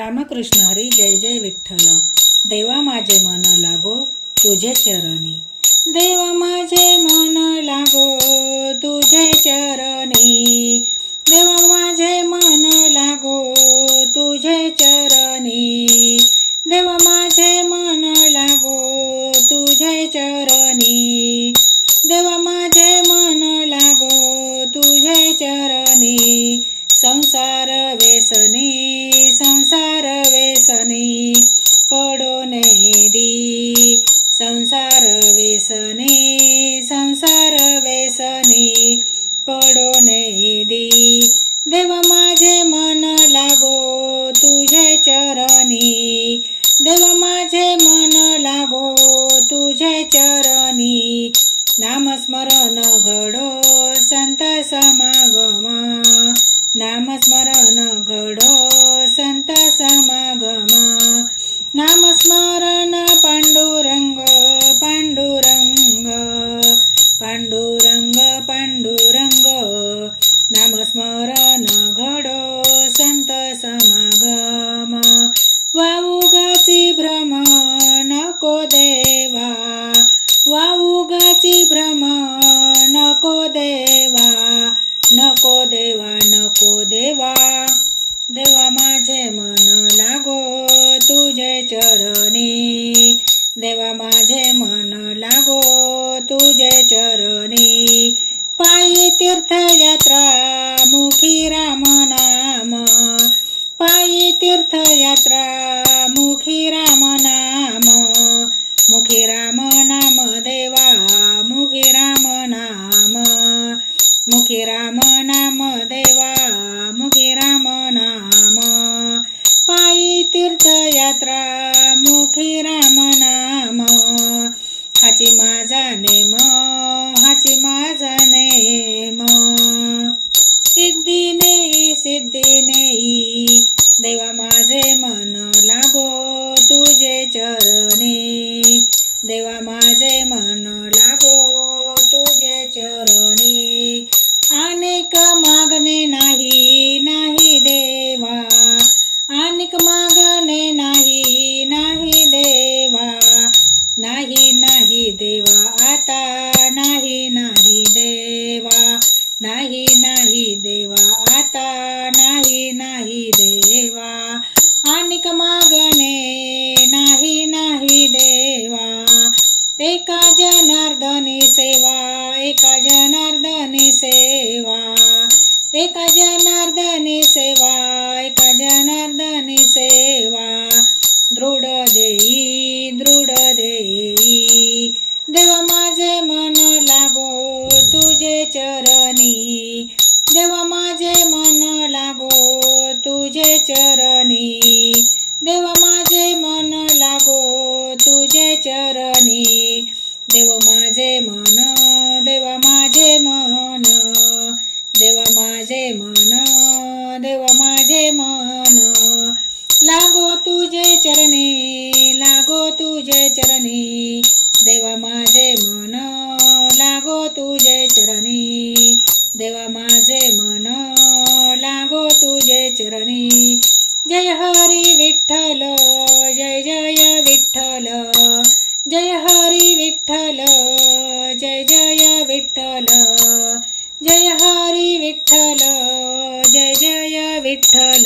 रामकृष्ण हरी जय जय विठ्ठल. देवा माझे मन लागो तुझे चरणी. देवा माझे मन लागो तुझे चरणी. देवा माझे मन लागो तुझे चरणी. तुझे चरणी देव माझे मन लागो तुझे चरणी नामस्मरण घडो संत समागम नामस्मरण घडो संत समागम नामस्मरण तुझे चरणी देवा माझे मन लागो तुझे चरणी पायी तीर्थयात्रा तीर्थयात्रा मुखी राम नाम हाची माझा नेम हाची माझा सेवा एका जनार्दनी सेवा एका जनार्दनी सेवा. दृढ देई दृढ देई. देव माझे मन लागो तुझे चरणी. देव माझे मन लागो तुझे चरणी. देव माझे मन लागो तुझे चरणी. देव माझे मन विठ्ठल जय जय विठ्ठल।